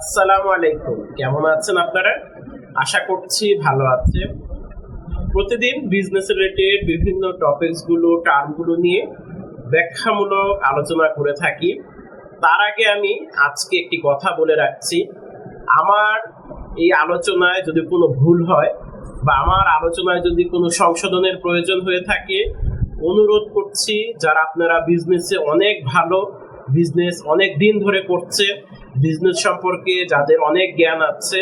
আসসালামু আলাইকুম। কেমন আছেন আপনারা? আশা করছি ভালো আছে প্রতিদিন বিজনেস রিলেটেড বিভিন্ন টপিকসগুলো টার্মগুলো নিয়ে ব্যাখ্যামূলক আলোচনা করে থাকি। তার আগে আমি আজকে একটি কথা বলে রাখছি। আমার এই আলোচনায় যদি কোনো ভুল হয় বা আমার আলোচনায় যদি কোনো সংশোধনের প্রয়োজন হয়ে থাকে, অনুরোধ করছি, যারা আপনারা বিজনেসে অনেক ভালো বিজনেস অনেক দিন ধরে করছে। বিজনেস সম্পর্কে যাদের অনেক জ্ঞান আছে,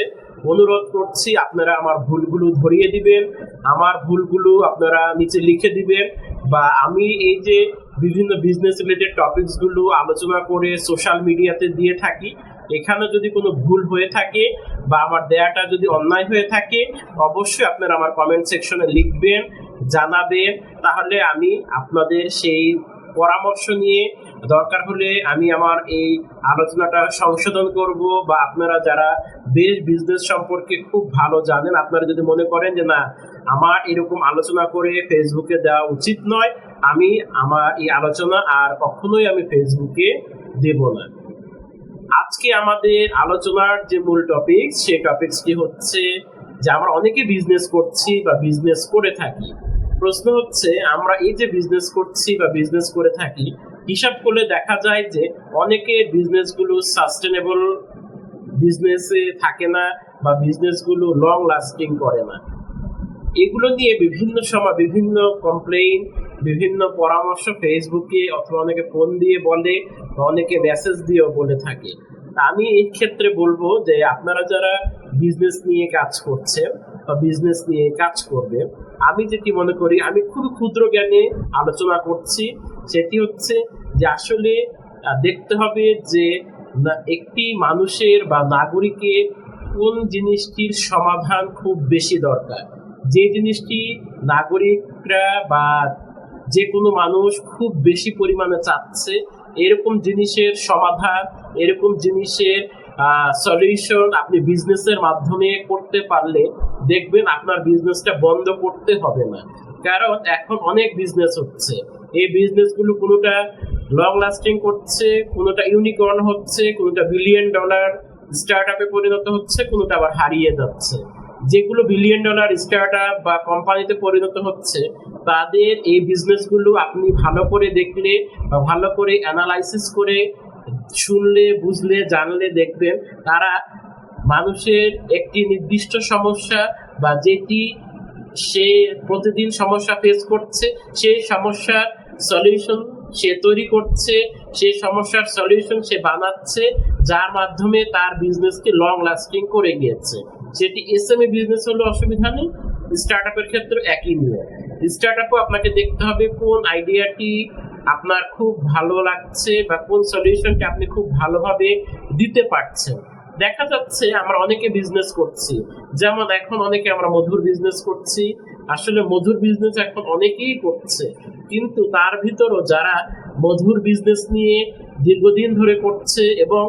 অনুরোধ করছি আপনারা আমার ভুলগুলো ধরিয়ে দিবেন। আমার ভুলগুলো আপনারা নিচে লিখে দিবেন বা আমি এই যে বিভিন্ন বিজনেস রিলেটেড টপিকসগুলো আলোচনা করে সোশ্যাল মিডিয়াতে দিয়ে থাকি, এখানে যদি কোনো ভুল হয়ে থাকে বা আমার দেয়াটা যদি অন্যায় হয়ে থাকে, অবশ্যই আপনারা আমার কমেন্ট সেকশনে লিখবেন, জানাবেন। তাহলে আমি আপনাদের সেই পরামর্শ নিয়ে দরকার হলে আমি আমার এই আলোচনাটা সংশোধন করব বা আপনারা যারা বেশ বিজনেস সম্পর্কে খুব ভালো জানেন, আপনারা যদি মনে করেন যে না, আমার এরকম আলোচনা করে ফেসবুকে দেওয়া উচিত নয়, আমি আমার এই আলোচনা আর কখনোই আমি ফেসবুকে দেব না। আজকে আমাদের আলোচনার যে মূল টপিক সেই টপিকসটি হচ্ছে যে আমরা অনেকে বিজনেস করছি বা বিজনেস করে থাকি। প্রশ্ন হচ্ছে, আমরা এই যে বিজনেস করছি বা বিজনেস করে থাকি হিসাব করলে দেখা যায় যে অনেকে বিজনেসগুলো সাস্টেনেবল বিজনেসে থাকে না বা বিজনেসগুলো লং লাস্টিং করে না। এগুলো নিয়ে বিভিন্ন সময় বিভিন্ন কমপ্লেইন বিভিন্ন পরামর্শ ফেসবুকে অথবা অনেকে ফোন দিয়ে বলে বা অনেকে মেসেজ দিয়েও বলে থাকে। আমি এই ক্ষেত্রে বলব যে আপনারা যারা বিজনেস নিয়ে কাজ করছেন বা বিজনেস নিয়ে কাজ করবে আমি যেটি মনে করি, আমি খুব ক্ষুদ্র জ্ঞানে আলোচনা করছি। সেটি হচ্ছে যে আসলে দেখতে হবে যে একটি মানুষের বা নাগরিকের কোন জিনিসটির সমাধান খুব বেশি দরকার। যে জিনিসটি নাগরিকরা বা যে কোনো মানুষ খুব বেশি পরিমাণে চাচ্ছে, এরকম জিনিসের সমাধান, এরকম জিনিসের সলিউশন আপনি বিজনেসের মাধ্যমে করতে পারলে দেখবেন আপনার বিজনেসটা বন্ধ করতে হবে না। কারণ এখন অনেক বিজনেস হচ্ছে। এই বিজনেসগুলো কোনোটা লং লাস্টিং করছে, কোনোটা ইউনিকর্ন হচ্ছে, কোনোটা বিলিয়ন ডলার স্টার্ট আপে পরিণত হচ্ছে, কোনোটা আবার হারিয়ে যাচ্ছে। যেগুলো বিলিয়ন ডলার স্টার্ট আপ বা কোম্পানিতে পরিণত হচ্ছে, তাদের এই বিজনেসগুলো আপনি ভালো করে দেখলে বা ভালো করে অ্যানালাইসিস করে শুনলে, বুঝলে, জানলে দেখবেন তারা মানুষের একটি নির্দিষ্ট সমস্যা বা যেটি সে প্রতিদিন সমস্যা ফেস করছে, সেই সমস্যার সলিউশন সে তৈরি করছে সেই সমস্যার সলিউশন সে বানাচ্ছে, যার মাধ্যমে তার বিজনেসকে লং লাস্টিং করে গিয়েছে। সেটি এস এসএমই বিজনেস হলে অসুবিধা নেই স্টার্ট আপের ক্ষেত্রে একই নিয়ম। স্টার্ট আপও আপনাকে দেখতে হবে কোন আইডিয়াটি আপনার খুব ভালো লাগছে বা কোন সলিউশনটি আপনি খুব ভালোভাবে দিতে পারছেন। দেখা যাচ্ছে আমরা অনেকে বিজনেস করছি, যেমন এখন অনেকে আমরা মধুর বিজনেস করছি আসলে মধুর বিজনেস এখন অনেকেই করছে কিন্তু তার ভিতরও যারা মধুর বিজনেস নিয়ে দীর্ঘদিন ধরে করছে এবং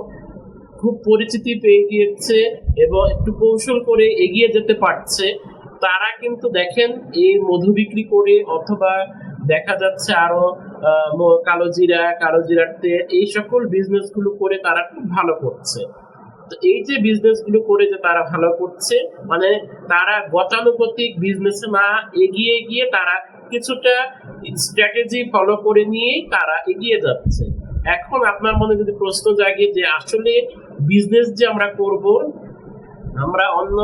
খুব পরিচিতি পেয়ে গিয়েছে এবং একটু কৌশল করে এগিয়ে যেতে পারছে তারা কিন্তু দেখেন এই মধু বিক্রি করে অথবা দেখা যাচ্ছে আরও আহ, ম- কালো জিরা কালো জিরার তেল এই সকল বিজনেসগুলো করে তারা খুব ভালো করছে। এই যে বিজনেসগুলো করে যে তারা ভালো করছে মানে তারা গতানুগতিক বিজনেসে না এগিয়ে গিয়ে তারা কিছুটা স্ট্র্যাটেজি ফলো করে নিয়ে তারা এগিয়ে যাচ্ছে। এখন আপনার মনে যদি প্রশ্ন জাগে যে আসলে বিজনেস যে আমরা করব, আমরা অন্য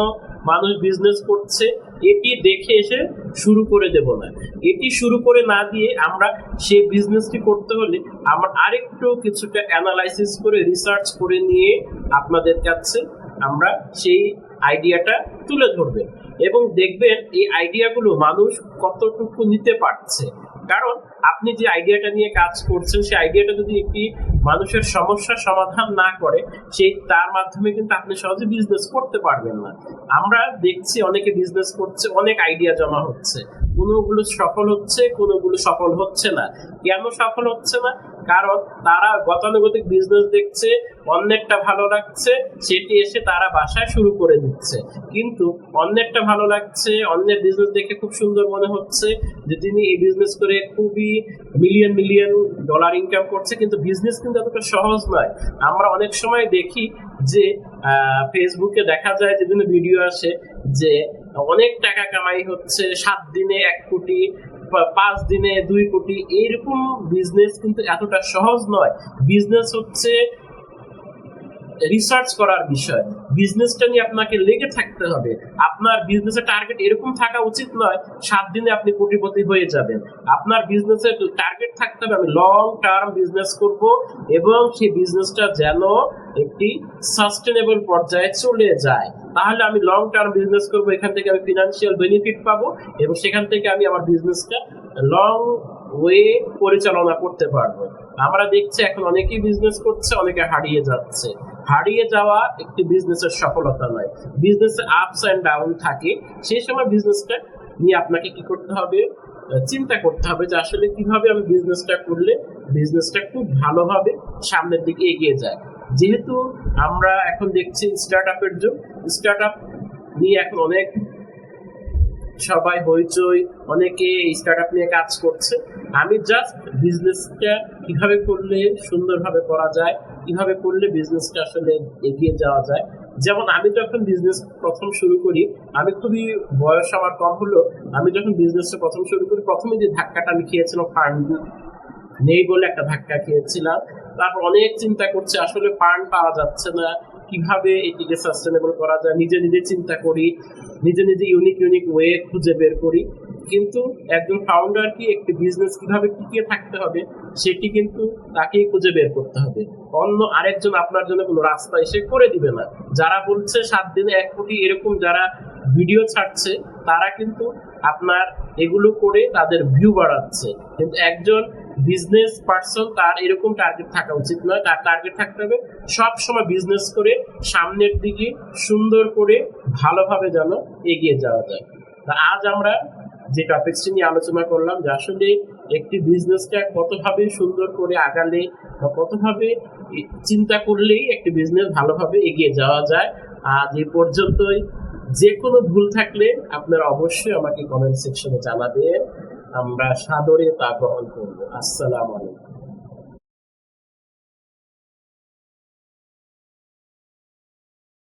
মানুষ বিজনেস করছে এটি দেখে এসে শুরু করে দেব না। এটি শুরু করে না দিয়ে আমরা সেই বিজনেসটি করতে হলে আমরা আরেকটু কিছুটা অ্যানালাইসিস করে রিসার্চ করে নিয়ে আপনাদের কাছে আমরা সেই আইডিয়াটা তুলে ধরবেন এবং দেখবেন এই আইডিয়াগুলো মানুষ কতটুকু নিতে পারছে। কারণ আপনি যে আইডিয়াটা নিয়ে কাজ করছেন, সেই আইডিয়াটা যদি একটি মানুষের সমস্যার সমাধান না করে, সেই তার মাধ্যমে কিন্তু আপনি সহজে বিজনেস করতে পারবেন না। আমরা দেখছি অনেকে বিজনেস করছে, অনেক আইডিয়া জমা হচ্ছে। কোনোগুলো সফল হচ্ছে, কোনোগুলো সফল হচ্ছে না। কেন সফল হচ্ছে না? কারণ তারা গতানুগতিক বিজনেস দেখছে, অন্যেরটা ভালো লাগছে, সেটি এসে তারা বাসায় শুরু করে দিচ্ছে। কিন্তু অন্যেরটা ভালো লাগছে, অন্যের বিজনেস দেখে খুব সুন্দর মনে হচ্ছে যে তিনি এই বিজনেস করে খুবই মিলিয়ন মিলিয়ন ডলার ইনকাম করছে। কিন্তু বিজনেস কিন্তু এতটা সহজ নয়। আমরা অনেক সময় দেখি যে ফেসবুকে দেখা যায় যে বিভিন্ন ভিডিও আসে যে অনেক টাকা কামাই হচ্ছে, সাত দিনে এক কোটি পাঁচ দিনে দুই কোটি, এইরকম বিজনেস কিন্তু এতটা সহজ নয়। বিজনেস হচ্ছে রিসার্চ করার বিষয়। বিজনেসটা নিয়ে আপনাকে লেগে থাকতে হবে। আপনার বিজনেসের টার্গেট এরকম থাকা উচিত নয়, সাত দিনে আপনি কোটিপতি হয়ে যাবেন। আপনার বিজনেসের টার্গেট থাকতে হবে, আমি লং টার্ম বিজনেস করব এবং সেই বিজনেসটা যেন একটি সাস্টেনেবল পর্যায়ে চলে যায়। তাহলে আমি লং টার্ম বিজনেস করব, এখান থেকে আমি ফিনান্সিয়াল বেনিফিট পাবো এবং সেখান থেকে আমি আমার বিজনেসটা লং ওয়ে পরিচালনা করতে পারব। আমরা দেখছি এখন অনেকেই বিজনেস করছে, অনেকে হারিয়ে যাচ্ছে। হারিয়ে যাওয়া একটি বিজনেসের সফলতা নয়। বিজনেসে আপস অ্যান্ড ডাউন থাকে। সেই সময় বিজনেসটা নিয়ে আপনাকে কি করতে হবে? চিন্তা করতে হবে যে আসলে কীভাবে আমি বিজনেসটা করলে বিজনেসটা খুব ভালোভাবে সামনের দিকে এগিয়ে যায়। যেহেতু আমরা এখন দেখছি স্টার্ট আপের যুগ স্টার্ট আপ নিয়ে এখন অনেক সবাই হইচই, অনেকে স্টার্ট আপ নিয়ে কাজ করছে। আমি জাস্ট বিজনেসটা কীভাবে করলে সুন্দরভাবে করা যায়, কীভাবে করলে বিজনেসটা আসলে এগিয়ে যাওয়া যায়। যেমন আমি যখন বিজনেস প্রথম শুরু করি, আমি খুবই বয়স আমার কম হলো আমি যখন বিজনেসটা প্রথম শুরু করি প্রথমে যে ধাক্কাটা আমি খেয়েছিলাম ফান্ড নেই বলে একটা ধাক্কা খেয়েছিলাম। তারপর অনেক চিন্তা করছে, আসলে ফান্ড পাওয়া যাচ্ছে না, কীভাবে এটিকে সাস্টেনেবল করা যায়? নিজে নিজে চিন্তা করি, নিজে নিজে ইউনিক ইউনিক ওয়ে খুঁজে বের করি। কিন্তু একজন ফাউন্ডার কি, একটি বিজনেস কীভাবে টিকিয়ে থাকতে হবে, সেটি কিন্তু তাকেই খুঁজে বের করতে হবে। অন্য আরেকজন আপনার জন্য কোনো রাস্তা এসে করে দিবে না। যারা বলছে সাত দিনে এক কোটি এরকম যারা ভিডিও ছাড়ছে, তারা কিন্তু আপনার এগুলো করে তাদের ভিউ বাড়াচ্ছে। কিন্তু একজন বিজনেস পার্সন তার এরকম টার্গেট থাকা উচিত নয়। তার টার্গেট থাকতে হবে সব সময় বিজনেস করে, সামনের দিকে সুন্দর করে, ভালোভাবে যেন এগিয়ে যাওয়া যায়। তা আজ আমরা যে টপিকসটি নিয়ে আলোচনা করলাম, যে আসলে একটি বিজনেসটা কতভাবে সুন্দর করে আগালে বা কতভাবে চিন্তা করলেই একটি বিজনেস ভালোভাবে এগিয়ে যাওয়া যায়, আজ এই পর্যন্তই। যে কোনো ভুল থাকলে আপনারা অবশ্যই আমাকে কমেন্ট সেকশনে জানাবেন। আমরা সাদরে তা গ্রহণ করব। আসসালামু আলাইকুম।